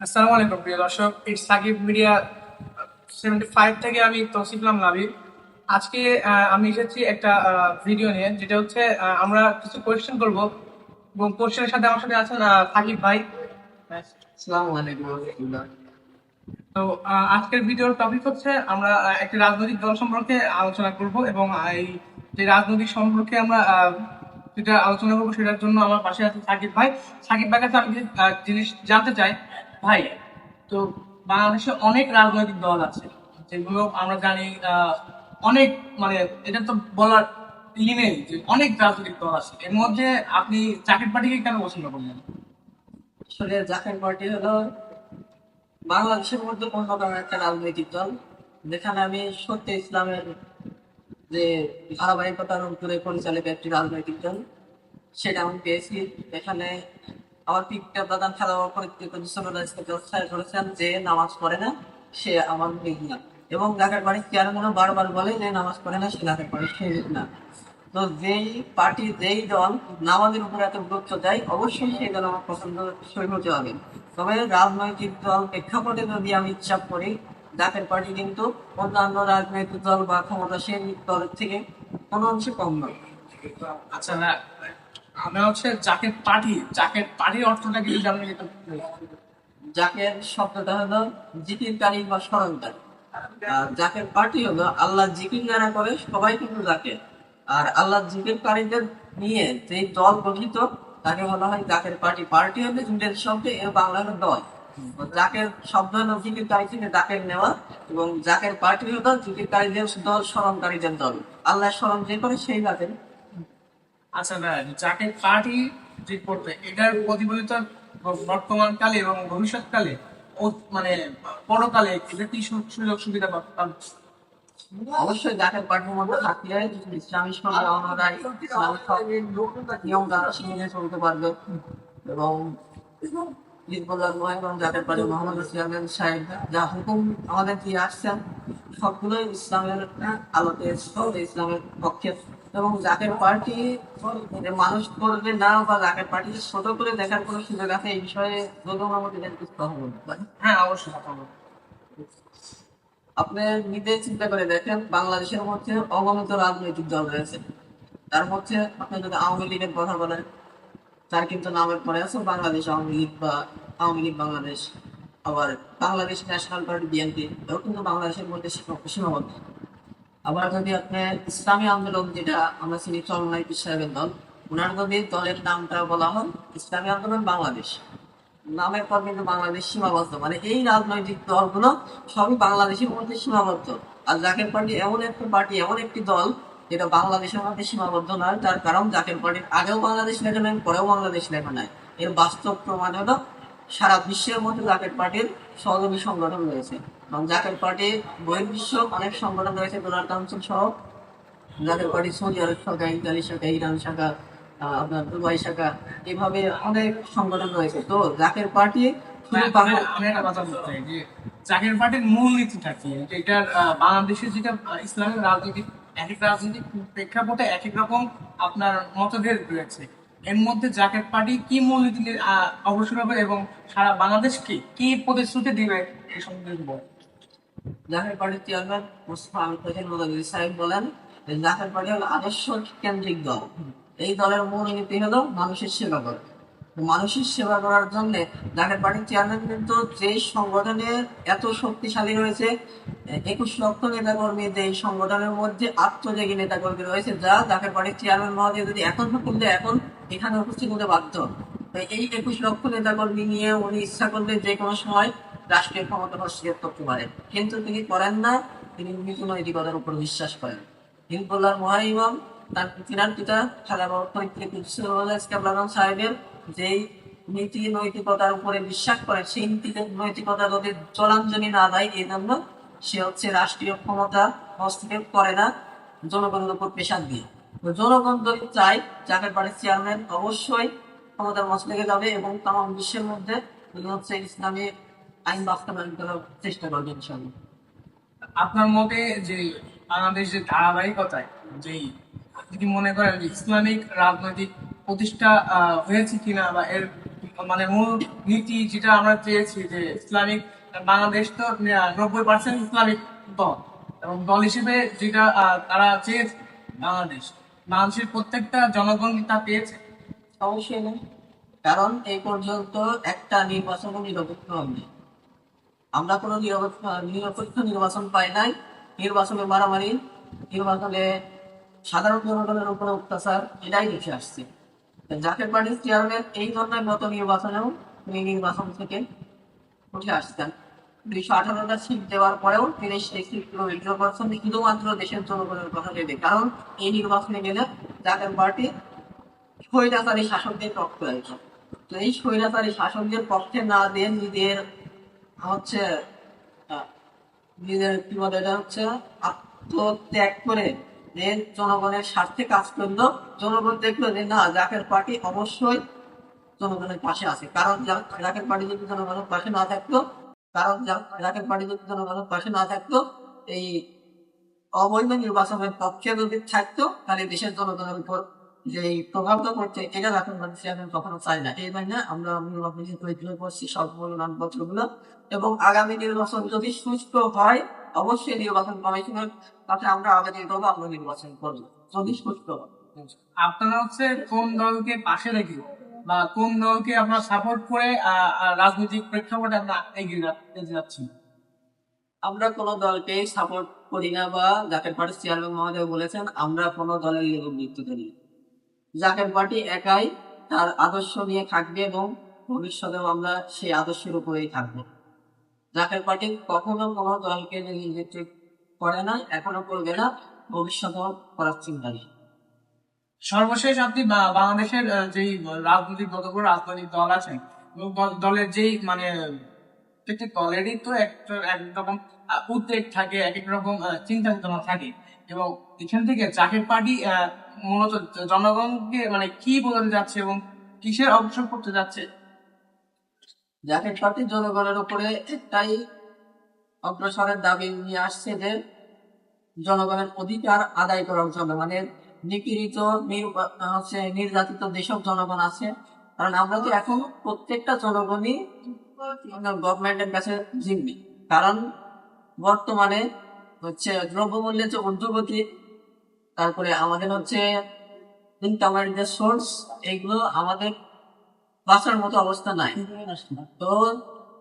আসসালামু আলাইকুম প্রিয় দর্শক। It's Sakib media seventy five থেকে আমি তসিফলাম লাবিব আজকে আমি এসেছি একটা ভিডিও নিয়ে যেটা হচ্ছে আমরা কিছু কোয়েশ্চেন করব। এবং কোয়েশ্চেনের সাথে আমার সাথে আছেন সাকিব ভাই। আসসালামু আলাইকুম তো আজকের ভিডিওর টপিক হচ্ছে আমরা একটি রাজনৈতিক দল সম্পর্কে আলোচনা করব এবং এই যে রাজনৈতিক সম্পর্কে আমরা যেটা আলোচনা করব সেটার জন্য আমার পাশে আছে সাকিব ভাই। সাকিব ভাইয়ের কাছে আমি জিনিস জানতে চাই। ভাই, তো বাংলাদেশে অনেক রাজনৈতিক দল আছে, যেগুলো আমরা জানি অনেক মানে এটা তো বলার ই নেই যে অনেক রাজনৈতিক দল আছে। এর মধ্যে আপনি চাকরি পার্টিকে কেন পছন্দ করলেন? আসলে জাকের পার্টি হলো বাংলাদেশের মধ্যে অন্যতম একটা রাজনৈতিক দল, যেখানে আমি সত্য ইসলামের যে ধারাবাহিকতার উপরে পরিচালিত একটি রাজনৈতিক দল, সেটা আমি পেয়েছি। এখানে আমার পিকটা প্রধান খেলা করেছেন যে নামাজ পড়ে না, সে আমার লিগ না। এবং ঢাকার বাড়ির চেয়ারম্যানও বারবার বলে যে নামাজ পড়ে না, সে ঢাকার বাড়ির সে না। তো যেই পার্টি, যেই দল নামাজের উপর এত গুরুত্ব দেয়, অবশ্যই সেই দল আমার পছন্দ সই হতে হবে। তবে রাজনৈতিক দল প্রেক্ষাপটে যদি আমি ইচ্ছা করি জাতীয় পার্টি কিন্তু অন্যান্য রাজনৈতিক দল বা ক্ষমতাসীন দলের থেকে কোনো অংশে কম নয়। আচ্ছা না আমরা হচ্ছে জাকের পার্টি জাকের পার্টির অর্থটা কি আপনি একটু জাকের শব্দটা হলো জিকিরকারী বা স্মরণকারী। আর জাকের হলো আল্লাহ জিকির যারা করে, সবাই কিন্তু জাকের আর আল্লাহ জিকিরকারীদের নিয়ে যে দল গঠিত, তাকে বলা হয় জাকের পার্টি পার্টি হলে ইংরেজি শব্দে এর বাংলা হলো দল। জাকের শব্দ হলো জিকিরকারী থেকে জাকের নেওয়া, এবং জাকের পার্টি হলো জিকিরকারীদের দল, স্মরণকারীদের দল। আল্লাহ স্মরণ যে করে, সেই জাকের আচ্ছা না যাকে পার্টি যে করবে, এটার প্রতিফলিত বর্তমানকালে এবং ভবিষ্যৎকালে মানে পরকালে এটা কি সুযোগ সুবিধা পাবে? অবশ্যই জাকের পার্টির মধ্যে থাকলে ইসলামী নিয়ম শিখে চলতে পারবে। এবং হিজবুল্লাহ এবং মোহাম্মদ সাহেব যা হুকুম আমাদের আসছেন ইসলামের আলোতে সব ইসলামের পক্ষে এবং পার্টি মানুষ করবে না বা পার্টি ছোট করে দেখার কোনো সুযোগ আছে এই বিষয়ে যদি আমাদের কথা হ্যাঁ অবশ্যই আপনি নিজে চিন্তা করে দেখেন বাংলাদেশের মধ্যে অগণিত রাজনৈতিক দল রয়েছে তার মধ্যে আপনি যদি আওয়ামী লীগের কথা বলেন তার কিন্তু নামের পরে আছে বাংলাদেশ আওয়ামী লীগ বা আওয়ামী লীগ বাংলাদেশ আবার বাংলাদেশ ন্যাশনাল পার্টি, বিএনপি এও কিন্তু বাংলাদেশের মধ্যে সীমাবদ্ধ। আবার যদি আপনি ইসলামী আন্দোলন, যেটা আমরা চিনি চলনায় সাহেবের দল, ওনার যদি দলের নামটা বলা হয়, ইসলামী আন্দোলন বাংলাদেশ। নামের পর কিন্তু বাংলাদেশ সীমাবদ্ধ। মানে এই রাজনৈতিক দলগুলো সবই বাংলাদেশের মধ্যে সীমাবদ্ধ। আর জাকের পার্টি এমন একটা পার্টি, এমন একটি দল যেটা বাংলাদেশের মধ্যে সীমাবদ্ধ নয় তার কারণ জাকের পার্টির আগেও বাংলাদেশ লেখা নাই পরেও বাংলাদেশ লেখা নাই এর বাস্তব প্রমাণ হলো সারা বিশ্বের মধ্যে জাকের পার্টির সহযোগী সংগঠন রয়েছে। এবং জাকের পার্টির বহির্বিশ্ব অনেক সংগঠন রয়েছে ডোনাল্ড কাউন্সিল সহ। যাদের পার্টি সৌদি আরব শাখা ইতালি শাখা ইরান শাখা আপনার দুবাই শাখা এভাবে অনেক সংগঠন রয়েছে। তো জাকের পার্টি জাকের পার্টির মূল নীতিটা কি এটার বাংলাদেশের যেটা ইসলামের রাজনীতি এক এক রাজনৈতিক প্রেক্ষাপটে এক এক রকম আপনার মতভেদ রয়েছে। এর মধ্যে জাকের পার্টি কি মূল নীতি আহ, অগ্রসর হবে এবং সারা বাংলাদেশকে কি প্রতিশ্রুতি দিবে এই সম্পর্কে। জাকের পার্টির চেয়ারম্যান মুস্তফা আমির হোসেন মোদাবির সাহেব বলেন জাকের পার্টি হলো আদর্শ কেন্দ্রিক দল। এই দলের মূলনীতি হলো মানুষের সেবা করা। মানুষের সেবা করার জন্য জাকের পার্টির চেয়ারম্যান কিন্তু যে সংগঠনের এত শক্তিশালী রয়েছে, একুশ লক্ষ নেতা কর্মী যে সংগঠনের মধ্যে আত্মত্যাগী নেতা কর্মী রয়েছে যা জাকের পার্টির চেয়ারম্যান মহোদয় যদি এখন করলে এখন এখানে উপস্থিত হতে বাধ্য। এই একুশ লক্ষ নেতা কর্মী নিয়ে উনি ইচ্ছা করলে যে কোনো সময় রাষ্ট্রীয় ক্ষমতা হস্তক্ষেপ করতে পারেন কিন্তু তিনি করেন না, তিনি নীতি নৈতিকতার উপর বিশ্বাস করেন। হিজবুল্লাহ মহাইমাম, তার তিনার পিতা খালা পৈতৃক ইসলাম সাহেবের যেই নীতি নৈতিকতার উপরে বিশ্বাস করে, সেই নীতি নৈতিকতা যদি জলাঞ্জলি না দেয়, এই জন্য সে হচ্ছে রাষ্ট্রীয় ক্ষমতা হস্তক্ষেপ করে না, জনগণের উপর পেশাদ দিয়ে। জনগণ যদি চায় জাকের বাড়ির চেয়ারম্যান অবশ্যই ক্ষমতার মসলেগে যাবে এবং তাম বিশ্বের মধ্যে হচ্ছে ইসলামী আইন বাস্তবায়ন করার চেষ্টা করবে ইনশাল্লাহ আপনার মতে যে বাংলাদেশ যে ধারাবাহিকতায় আপনি কি মনে করেন ইসলামিক রাজনৈতিক প্রতিষ্ঠা হয়েছে কিনা বা এর মানে মূল নীতি যেটা আমরা চেয়েছি যে ইসলামিক, বাংলাদেশ তো নব্বই পার্সেন্ট ইসলামিক দল এবং দল হিসেবে যেটা তারা চেয়েছে বাংলাদেশ। বাংলাদেশের প্রত্যেকটা জনগণ তা পেয়েছে। অবশ্যই না। কারণ এই পর্যন্ত একটা নির্বাচনও নিরপেক্ষ হয়নি। আমরা কোনো নিরপেক্ষ নিরপেক্ষ নির্বাচন পাই নাই। নির্বাচনে মারামারি, নির্বাচনে সাধারণ জনগণের উপরে অত্যাচার, এটাই দেখে আসছে। জাতীয় পার্টির চেয়ারম্যান এই ধরনের গত নির্বাচনেও তিনি নির্বাচন থেকে উঠে আসতেন দুইশো আঠারোটা সিট দেওয়ার পরেও তিনি সেই সিটগুলো উইথড্র করছেন শুধুমাত্র দেশের জনগণের কথা ভেবে। কারণ এই নির্বাচনে গেলে জাতীয় পার্টি স্বৈরাচারী শাসকদের পক্ষে একজন তো এই স্বৈরাচারী শাসকদের পক্ষে না দিয়ে নিজের হচ্ছে নিজের কি বলে এটা হচ্ছে, আত্মত্যাগ করে যে জনগণের স্বার্থে কাজ জনগণ দেখল যে, না, জাকের পার্টি অবশ্যই জনগণের পাশে আছে। কারণ জাকের পার্টি যদি জনগণের পাশে না থাকতো, কারণ জাকের পার্টি যদি জনগণের পাশে না থাকতো, এই অবৈধ নির্বাচনের পক্ষে যদি থাকতো, তাহলে দেশের জনগণের উপর যে প্রভাবটা পড়ছে, এটা এখন মানুষ এখন কখনো চাই না। এই জন্য আমরা নির্বাচন করছি, সবগুলো এবং আগামী নির্বাচন যদি সুস্থ হয় অবশ্যই নির্বাচন কমিশনের কাছে আমরা আবেদন করব আমরা নির্বাচন করব। যদি সুস্থ আপনারা হচ্ছে কোন দলকে পাশে রেখে বা কোন দলকে আপনারা সাপোর্ট করে রাজনৈতিক প্রেক্ষাপটে আমরা এগিয়ে যাচ্ছি? আমরা কোনো দলকে সাপোর্ট করি না বা জাকের পার্টির চেয়ারম্যান মহোদয় বলেছেন আমরা কোন দলের নেতৃত্ব করি। জাকের পার্টি একাই তার আদর্শ নিয়ে থাকবে এবং ভবিষ্যতেও আমরা সেই আদর্শের উপরেই থাকব। জাকের পার্টি কখনো কোনো দলকে নেতৃত্ব করে না এখনও করবে না, ভবিষ্যতেও করার চিন্তা নেই। সর্বশেষ আপনি বাংলাদেশের যেই রাজনৈতিক যতগুলো রাজনৈতিক দল আছে দলের যেই মানে প্রত্যেকটি দলেরই তো একটা একরকম উদ্বেগ থাকে, এক এক রকম চিন্তা চেতনা থাকে। এবং এখান থেকে জাকের পার্টি মূলত জনগণকে মানে কি বোঝাতে যাচ্ছে এবং কিসের অবসর করতে যাচ্ছে জাকের পার্টি জনগণের উপরে একটাই অগ্রসরের দাবি নিয়ে আসছে যে জনগণের অধিকার আদায় করার জন্য মানে নিপীড়িত হচ্ছে নির্যাতিত যেসব জনগণ আছে, কারণ আমরা তো এখন প্রত্যেকটা জনগণই গভর্নমেন্টের কাছে জিম্মি। কারণ বর্তমানে হচ্ছে দ্রব্যমূল্যের যে ঊর্ধ্বগতি, তারপরে আমাদের হচ্ছে ইনকামের যে সোর্স এইগুলো আমাদের বাঁচার মতো অবস্থা নাই। তো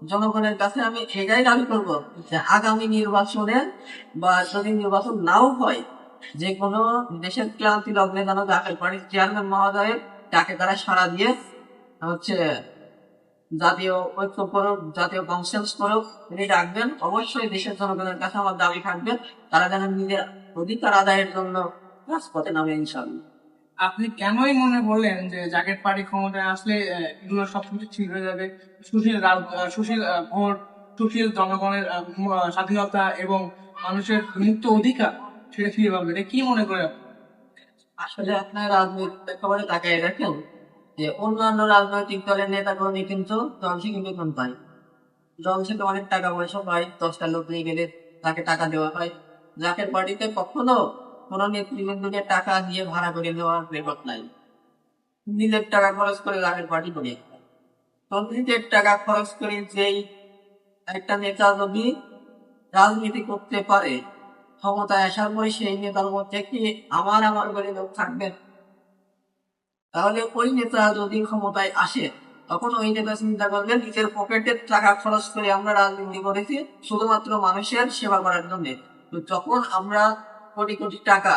জনগণের কাছে আমি এটাই দাবি করব যে আগামী নির্বাচনে বা যদি নির্বাচন নাও হয় যে কোনো দেশের ক্লান্তি লগ্নে যেন জাতীয় পার্টির চেয়ারম্যান মহোদয়ের তাকে তারা সাড়া দিয়ে হচ্ছে জাতীয় ঐক্য করুক জাতীয় কনসেন্স করুক তিনি ডাকবেন অবশ্যই দেশের জনগণের কাছে আমার দাবি থাকবে তারা যেন নিজের অধিকার আদায়ের জন্য রাজপথে নামে ইনশাল্লাহ আপনি কেনই মনে করলেন যে জাকেট পার্টি ক্ষমতায় আসলে এগুলো সবকিছু ঠিক হয়ে যাবে? সুশীল সুশীল ভোট, সুশীল জনগণের স্বাধীনতা এবং মানুষের মুক্ত অধিকার সেটা ফিরে পাবে। এটা কি মনে করে আসলে আপনার রাজনৈতিক প্রেক্ষাপটে তাকায় দেখেন যে অন্যান্য রাজনৈতিক দলের নেতা কর্মী কিন্তু থেকে বেতন পায়। দল অনেক টাকা পয়সা পায়, দশটা লোক নিয়ে গেলে তাকে টাকা দেওয়া হয়। জাকের পার্টিতে কখনো কোনো নেতৃবৃন্দকে টাকা দিয়ে ভাড়া করে দেওয়ার রেকর্ড নাই। নিজের টাকা খরচ করে জাকের পার্টি করে তো নিজের টাকা খরচ করে যেই একটা নেতা যদি রাজনীতি করতে পারে, ক্ষমতায় আসার পরে সেই নেতার মধ্যে কি আমার আমার করে লোক থাকবে? তাহলে ওই নেতা যদি ক্ষমতায় আসে, তখন ওই নেতা চিন্তা করবে, নিজের পকেটের টাকা খরচ করে আমরা রাজনীতি করেছি, শুধুমাত্র মানুষের সেবা করার জন্য। তো যখন আমরা কোটি কোটি টাকা।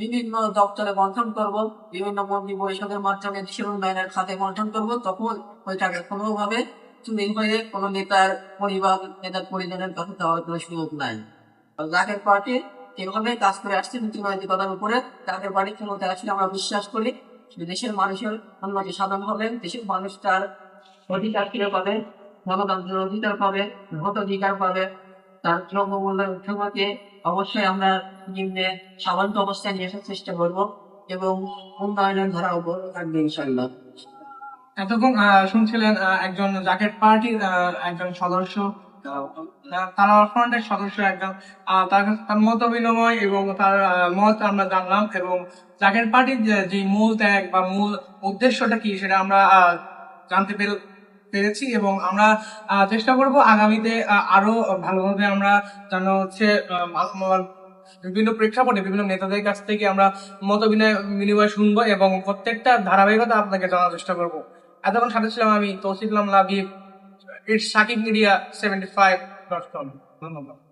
বিভিন্ন দপ্তরে বন্টন করব, বিভিন্ন মন্ত্রী পরিষদের মাধ্যমে দেশের উন্নয়নের খাতে বন্টন করব, তখন ওই টাকা কোনোভাবে চুরি হয়ে কোনো নেতার পরিবার, নেতার পরিজনের কাছে যাওয়ার কোনো সুযোগ নাই। জাকের পার্টি এভাবে কাজ করে আসছে নীতি উপরে জাকের পার্টি ক্ষমতায় আসলে আমরা বিশ্বাস করি দেশের মানুষের উন্নতি সাধন হবে, দেশের মানুষ তার অধিকার ফিরে পাবে, গণতন্ত্রের অধিকার পাবে ভোট অধিকার পাবে, তার দ্রব্যমূল্যের ঊর্ধ্বগতি অবশ্যই আমরা নিম্নে স্বাভাবিক অবস্থায় নিয়ে আসার চেষ্টা করব এবং উন্নয়নের ধারা উপর থাকবে ইনশাল্লাহ এতক্ষণ শুনছিলেন একজন জাকেট পার্টির একজন সদস্য তারা ফ্রন্টের সদস্য একজন তার মত বিনিময় এবং তার মত আমরা জানলাম এবং জাকেট পার্টির যে মূল ত্যাগ বা মূল উদ্দেশ্যটা কি সেটা আমরা জানতে পেরে- পেরেছি এবং আমরা চেষ্টা করব আগামীতে আরও ভালোভাবে আমরা যেন হচ্ছে বিভিন্ন প্রেক্ষাপটে বিভিন্ন নেতাদের কাছ থেকে আমরা মত বিনিময় শুনব এবং প্রত্যেকটা ধারাবাহিকতা আপনাকে জানার চেষ্টা করব। এতক্ষণ সাথে ছিলাম আমি তৌসিফলাম লাভি it's Sakib media seventy five dot com ধন্যবাদ।